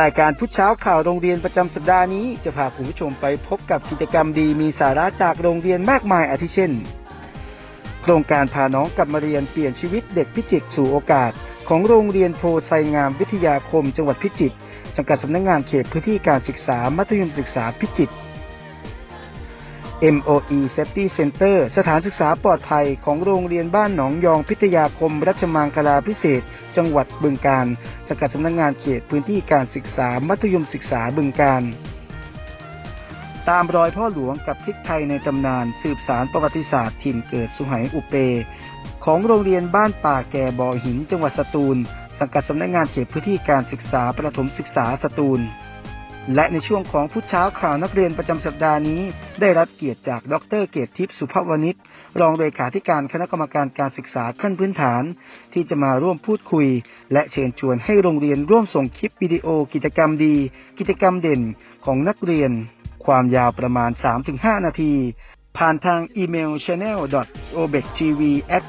รายการพุชเช้าข่าวโรงเรียนประจำสัปดาห์นี้จะพาคุณผู้ชมไปพบกับกิจกรรมดีมีสาระจากโรงเรียนมากมายอาทิเช่น โครงการพาน้องกลับมาเรียนเปลี่ยนชีวิตเด็กพิจิตรสู่โอกาส ของโรงเรียนโพไซงามวิทยาคม จังหวัดพิจิตรสังกัดสำนักงานเขตพื้นที่การศึกษามัธยมศึกษาพิจิตร MOE Safety Center สถานศึกษาปลอดภัยของโรงเรียนบ้านหนองยองพิทยาคม รัชมังคลาพิเศษ จังหวัดบึงกาฬสังกัดสำนักงานเขตพื้นที่การศึกษามัธยมศึกษาบึงกาฬตามรอยพ่อหลวงกับพริกไทยในตำนาน สืบสารประวัติศาสตร์ถิ่นเกิดสุไหงอุเป ของโรงเรียนบ้านป่าแก่บ่อหินจังหวัดสตูล สังกัดสำนักงานเขตพื้นที่การศึกษาประถมศึกษาสตูล และในช่วงของพุชเช้าข่าวนักเรียนประจำสัปดาห์นี้ ได้รับเกียรติจากดรเกียรติทิพย์สุภวณิชรองเลขาธิการคณะกรรมการการศึกษาขั้นพื้นฐาน ที่จะมาร่วมพูดคุย และเชิญชวนให้โรงเรียนร่วมส่งคลิปวิดีโอกิจกรรมดี กิจกรรมเด่นของนักเรียน ความยาวประมาณ 3-5 นาที ผ่านทางอีเมล channel o b e c t v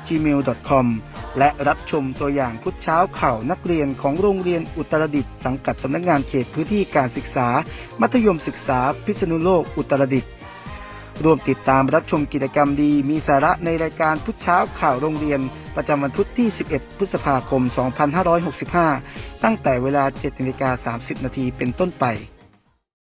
gmail com และรับชมตัวอย่างพุทธเช้าข่าวนักเรียนของโรงเรียนอุตรดิตถ์สังกัดสำนักงานเขตพื้นที่การศึกษา มัธยมศึกษา พิษณุโลกอุตรดิตถ์ร่วมติดตามรับชมกิจกรรมดีมีสาระในรายการพุทธเช้าข่าวโรงเรียน ประจำวันพุธที่ 11 พฤษภาคม 2565 ตั้งแต่เวลา7นาฬิกา30 นาทีเป็นต้นไป